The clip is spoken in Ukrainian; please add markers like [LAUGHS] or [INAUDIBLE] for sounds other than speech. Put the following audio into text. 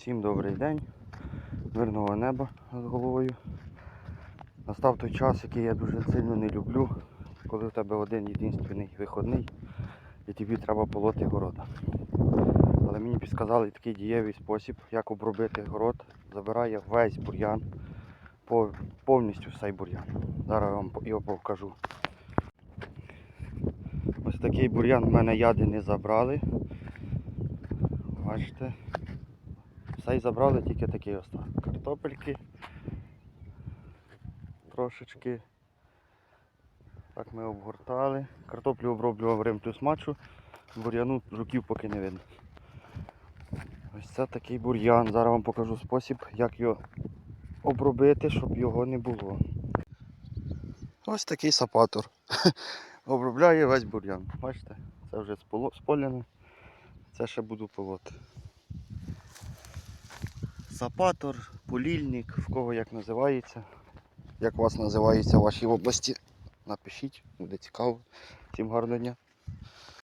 Всім добрий день, мирного неба над головою. Настав той час, який я дуже сильно не люблю, коли у тебе один єдинственний виходний і тобі треба полоти города. Але мені підказали такий дієвий спосіб, як обробити город. Забирає весь бур'ян, повністю цей бур'ян. Зараз вам його покажу. Ось такий бур'ян в мене яди не забрали. Бачите. Все й забрали тільки такий ось так. Картопельки. Трошечки. Так ми обгортали. Картоплю оброблював Рим плюс мачу. Бур'яну жуків поки не видно. Ось це такий бур'ян. Зараз вам покажу спосіб, як його обробити, щоб його не було. Ось такий сапатор. [LAUGHS] Обробляє весь бур'ян. Бачите, це вже споляне. Це ще буду полоти. Сапатор, полільник, в кого як називається. Як вас називається в вашій області, напишіть, буде цікаво. Всім гарного дня.